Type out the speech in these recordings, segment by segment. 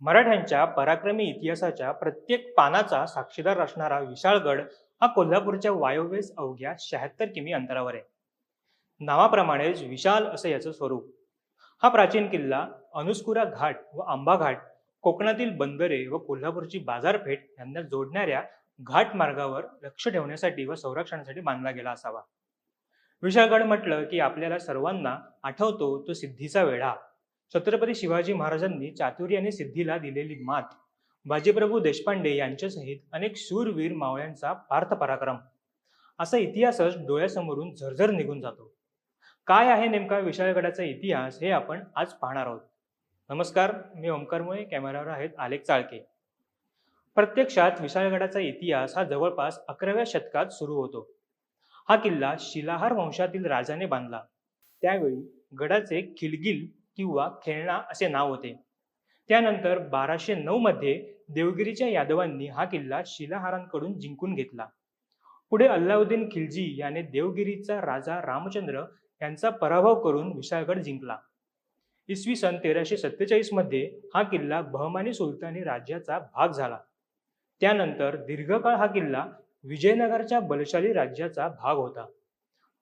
मराठ्यांच्या पराक्रमी इतिहासाच्या प्रत्येक पानाचा साक्षीदार असणारा विशाळगड हा कोल्हापूरच्या वायव्येस अवघ्या शहात्तर किमी अंतरावर आहे. नावाप्रमाणेच विशाल असं याचं स्वरूप. हा प्राचीन किल्ला अनुस्कुरा घाट व आंबा घाट कोकणातील बंदरे व कोल्हापूरची बाजारपेठ यांना जोडणाऱ्या घाट मार्गावर लक्ष ठेवण्यासाठी व संरक्षणासाठी बांधला गेला असावा. विशाळगड म्हटलं की आपल्याला सर्वांना आठवतो तो सिद्धीचा वेढा. छत्रपती शिवाजी महाराजांनी चातुर्याने सिद्धीला दिलेली मात बाजीप्रभू देशपांडे यांच्यासहित अनेक शूरवीर मावळ्यांचा पार्थ पराक्रम. असा इतिहासच डोळ्यासमोरून झरझर निघून जातो. काय आहे नेमका विशाळगडाचा इतिहास हे आपण आज पाहणार आहोत. नमस्कार मी ओंकार मुळे कॅमेऱ्यावर आहेत आलेख चाळके. प्रत्यक्षात विशाळगडाचा इतिहास हा जवळपास अकराव्या शतकात सुरू होतो. हा किल्ला शिलाहार वंशातील राजाने बांधला. त्यावेळी गडाचे खिलगिल किंवा खेळणा असे नाव होते. त्यानंतर बाराशे नऊ मध्ये देवगिरीच्या यादवांनी हा किल्ला शिलाहारांकडून जिंकून घेतला. पुढे अल्लाउद्दीन खिलजी याने देवगिरीचा राजा रामचंद्र यांचा पराभव करून विशाळगड जिंकला. इसवी सन तेराशे सत्तेचाळीसमध्ये हा किल्ला बहमानी सुलतानी राज्याचा भाग झाला. त्यानंतर दीर्घकाळ हा किल्ला विजयनगरच्या बलशाली राज्याचा भाग होता.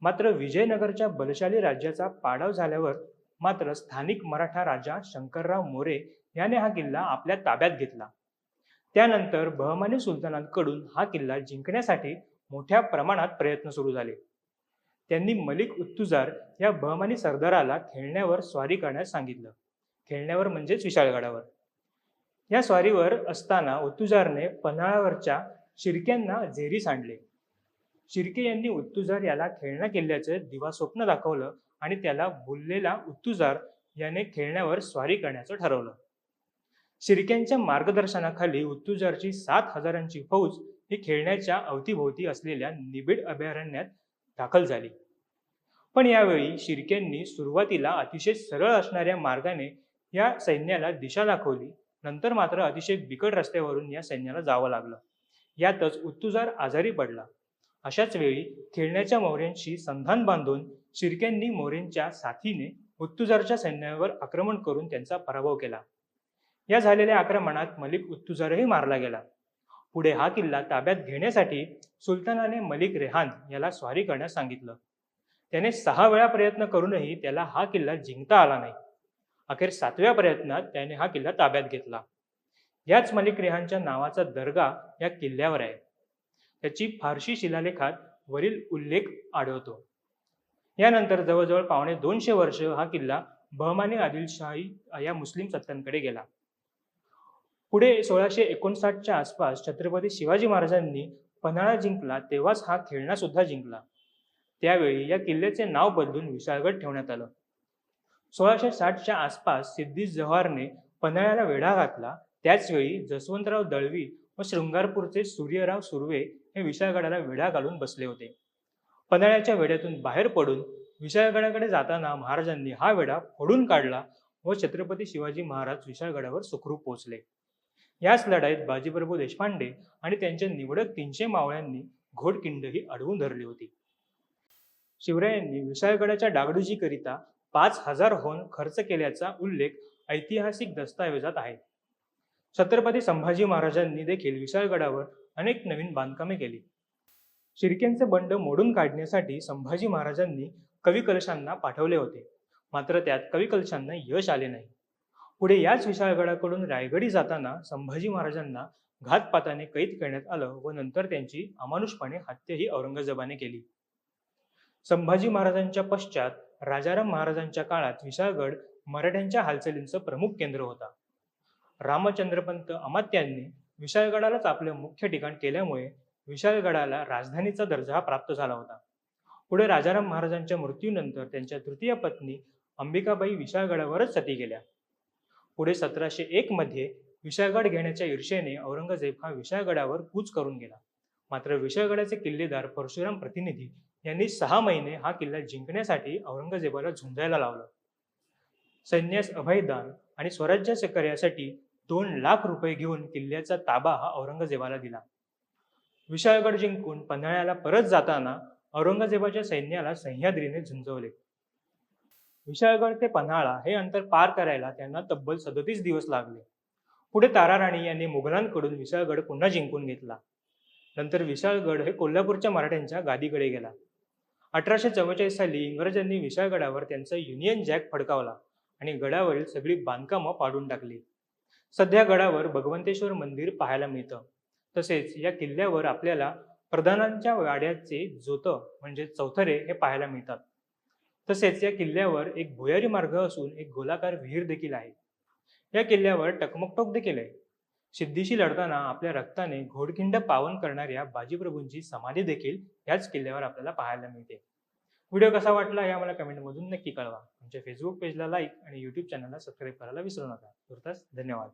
मात्र विजयनगरच्या बलशाली राज्याचा पाडाव झाल्यावर मात्र स्थानिक मराठा राजा शंकरराव मोरे याने हा किल्ला आपल्या ताब्यात घेतला. त्यानंतर बहमानी सुलतानांकडून हा किल्ला जिंकण्यासाठी मोठ्या प्रमाणात प्रयत्न सुरू झाले. त्यांनी मलिक उत्तुजार या बहमानी सरदाराला खेळण्यावर स्वारी करण्यास सांगितलं. खेळण्यावर म्हणजेच विशाळगडावर. या स्वारीवर असताना उत्तुजारने पन्हाळावरच्या शिर्क्यांना झेरी सांडले शिर्के यांनी उत्तुजार याला खेळणा दिवा दिवास्वप्न दाखवलं आणि त्याला भुललेला उत्तुजार याने खेळण्यावर स्वारी करण्याचं ठरवलं. शिर्क्यांच्या मार्गदर्शनाखाली उत्तुजारची सात हजारांची फौज ही खेळण्याच्या अवतीभोवती असलेल्या निबिड अभयारण्यात दाखल झाली. पण यावेळी शिर्क्यांनी सुरुवातीला अतिशय सरळ असणाऱ्या मार्गाने या सैन्याला दिशा दाखवली नंतर मात्र अतिशय बिकट रस्त्यावरून या सैन्याला जावं लागलं. यातच उत्तुजार आजारी पडला. अशाच वेळी खेळण्याच्या मोऱ्यांशी संधान बांधून शिर्क्यांनी मोरेंच्या साथीने उत्तुजारच्या सैन्यावर आक्रमण करून त्यांचा पराभव केला. या झालेल्या आक्रमणात मलिक उत्तुजारही मारला गेला. पुढे हा किल्ला ताब्यात घेण्यासाठी सुलतानाने मलिक रेहान याला स्वारी करण्यास सांगितलं. त्याने सहा वेळा प्रयत्न करूनही त्याला हा किल्ला जिंकता आला नाही. अखेर सातव्या प्रयत्नात त्याने हा किल्ला ताब्यात घेतला. याच मलिक रेहानच्या नावाचा दर्गा या किल्ल्यावर आहे. त्याची फारशी शिलालेखात वरील उल्लेख आढळतो. यानंतर जवळजवळ पावणे दोनशे वर्ष हा किल्ला बहमानी आदिलशाही या मुस्लिम सत्तांकडे गेला. पुढे सोळाशे एकोणसाठच्या आसपास छत्रपती शिवाजी महाराजांनी पन्हाळा जिंकला तेव्हाच हा खेळणा सुद्धा जिंकला. त्यावेळी या किल्ल्याचे नाव बदलून विशाळगड ठेवण्यात आलं. सोळाशे साठच्या आसपास सिद्धी जव्हारने पन्हाळ्याला वेढा घातला. त्याचवेळी जसवंतराव दळवी व शृंगारपूरचे सूर्यराव सुर्वे हे विशाळगडाला वेढा घालून बसले होते. पन्हाळ्याच्या वेढ्यातून बाहेर पडून विशाळगडाकडे जाताना महाराजांनी हा वेढा फोडून काढला व छत्रपती शिवाजी महाराज विशाळगडावर सुखरूप पोहोचले. याच लढाईत बाजीप्रभू देशपांडे आणि त्यांच्या निवडक तीनशे मावळ्यांनी घोडकिंडही अडवून धरली होती. शिवरायांनी विशाळगडाच्या डागडुजीकरिता पाच हजार होन खर्च केल्याचा उल्लेख ऐतिहासिक दस्तावेजात आहे. छत्रपती संभाजी महाराजांनी देखील विशाळगडावर अनेक नवीन बांधकामे केली. शिर्क्यांचे बंड मोडून काढण्यासाठी संभाजी महाराजांनी कवी कलशांना पाठवले होते. मात्र त्यात कवी कलशांना यश आले नाही. पुढे याच विशाळगडाकडून रायगडी जाताना संभाजी महाराजांना घातपाताने कैद करण्यात आलं व नंतर त्यांची अमानुषपणे हत्याही औरंगजेबाने केली. संभाजी महाराजांच्या पश्चात राजाराम महाराजांच्या काळात विशाळगड मराठ्यांच्या हालचालींचं प्रमुख केंद्र होता. रामचंद्रपंत अमात्यांनी विशाळगडालाच आपले मुख्य ठिकाण केल्यामुळे विशाळगडाला राजधानीचा दर्जा प्राप्त झाला होता. पुढे राजाराम महाराजांच्या मृत्यूनंतर त्यांच्या तृतीय पत्नी अंबिकाबाई विशाळगडावरच सती गेल्या. पुढे सतराशे एक मध्ये विशाळगड घेण्याच्या ईर्षेने औरंगजेब हा विशाळगडावर कूच करून गेला. मात्र विशाळगडाचे किल्लेदार परशुराम प्रतिनिधी यांनी सहा महिने हा किल्ला जिंकण्यासाठी औरंगजेबाला झुंजायला लावलं. सैन्यास अभयदान आणि स्वराज्याचे कार्यासाठी दोन लाख रुपये घेऊन किल्ल्याचा ताबा हा औरंगजेबाला दिला. विशाळगड जिंकून पन्हाळ्याला परत जाताना औरंगजेबाच्या सैन्याला सह्याद्रीने झुंजवले. विशाळगड ते पन्हाळा हे अंतर पार करायला त्यांना तब्बल सदतीस दिवस लागले. पुढे तारा राणी यांनी मुघलांकडून विशाळगड पुन्हा जिंकून घेतला. नंतर विशाळगड हे कोल्हापूरच्या मराठ्यांच्या गादीकडे गेला. अठराशे चव्वेचाळीस साली इंग्रजांनी विशाळगडावर त्यांचा युनियन जॅक फडकावला आणि गडावरील सगळी बांधकामं पाडून टाकली. सध्या गडावर भगवंतेश्वर मंदिर पाहायला मिळतं. तसेच या किल्ल्यावर आपल्याला प्रधानांच्या वाड्याचे जोत म्हणजे चौथरे हे पाहायला मिळतात. तसेच या किल्ल्यावर एक भुयारी मार्ग असून एक गोलाकार विहीर देखील आहे. या किल्ल्यावर टकमकटोक देखील आहे. सिद्धीशी लढताना आपल्या रक्ताने घोडखिंड पावन करणाऱ्या बाजीप्रभूंची समाधी देखील याच किल्ल्यावर आपल्याला पाहायला मिळते. व्हिडिओ कसा वाटला हे आम्हाला कमेंटमधून नक्की कळवा. आमच्या फेसबुक पेजला लाईक आणि यूट्यूब चॅनलला सबस्क्राईब करायला विसरू नका. तुर्तास धन्यवाद.